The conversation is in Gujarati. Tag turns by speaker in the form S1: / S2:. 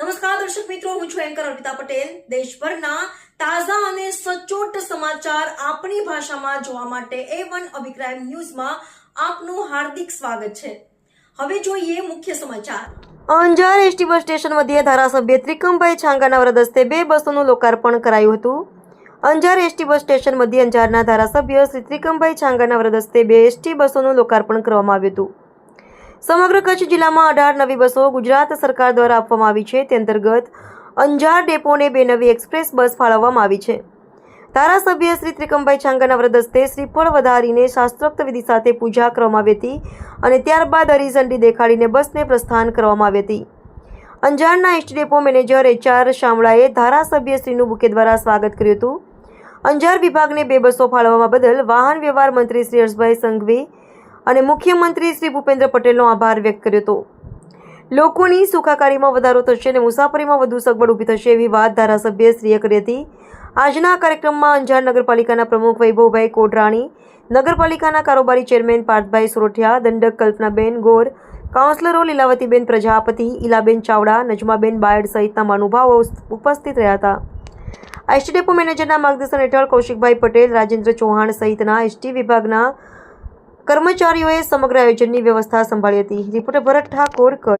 S1: નમસ્કાર, દર્શક મિત્રો, હું છું એન્કર અર્પિતા પટેલ. દેશભરના તાજા અને સચોટ સમાચાર આપણી ભાષામાં જોવા માટે એ વન અભિક્રાઇમ ન્યૂઝમાં આપનું હાર્દિક સ્વાગત છે. હવે જોઈએ મુખ્ય સમાચાર. અંજાર એસટી બસ સ્ટેશન મધ્યે ધારાસભ્ય ત્રિકમભાઈ છાંગાના વરદ હસ્તે બે બસોનું લોકાર્પણ કરાયું હતું. અંજાર એસટી બસ સ્ટેશન મધ્યે અંજારના ધારાસભ્ય શ્રી ત્રિકમભાઈ છાંગાના વરદ હસ્તે બે એસટી બસોનું લોકાર્પણ કરવામાં આવ્યું હતું. સમગ્ર કચ્છ જિલ્લામાં અઢાર નવી બસો ગુજરાત સરકાર દ્વારા આપવામાં આવી છે. તે અંતર્ગત અંજાર ડેપોને બે નવી એક્સપ્રેસ બસ ફાળવવામાં આવી છે. ધારાસભ્ય શ્રી ત્રિકમભાઈ છાંગાના વ્રત હસ્તે શ્રીફળ વધારીને શાસ્ત્રોક્ત વિધિ સાથે પૂજા કરવામાં આવી હતી અને ત્યારબાદ હરિઝંડી દેખાડીને બસને પ્રસ્થાન કરવામાં આવી હતી. અંજારના એસટી ડેપો મેનેજર એચઆર શામળાએ ધારાસભ્ય શ્રીનું બુકે દ્વારા સ્વાગત કર્યું હતું. અંજાર વિભાગને બે બસો ફાળવવા બદલ વાહન વ્યવહાર મંત્રી શ્રી હર્ષભાઈ સંઘવી અને મુખ્યમંત્રી શ્રી ભૂપેન્દ્ર પટેલનો આભાર વ્યક્ત કર્યો હતો. લોકોની સુખાકારીમાં વધારો થશે અને મુસાફરીમાં વધુ સગવડ ઊભી થશે એવી વાત ધારાસભ્યશ્રીએ કરી હતી. આજના કાર્યક્રમમાં અંજાર નગરપાલિકાના પ્રમુખ વૈભવભાઈ કોડરાણી, નગરપાલિકાના કારોબારી ચેરમેન પાર્થભાઈ સોરઠિયા, દંડક કલ્પનાબેન ગોર, કાઉન્સલરો લીલાવતીબેન પ્રજાપતિ, ઈલાબેન ચાવડા, નજમાબેન બાયડ સહિતના મહાનુભાવો ઉપસ્થિત રહ્યા હતા. એસટી ડેપો મેનેજરના માર્ગદર્શન હેઠળ કૌશિકભાઈ પટેલ, રાજેન્દ્ર ચૌહાણ સહિતના એસટી વિભાગના કર્મચારીઓએ સમગ્ર આયોજનની વ્યવસ્થા સંભાળી હતી. રિપોર્ટર ભરત ઠાકોર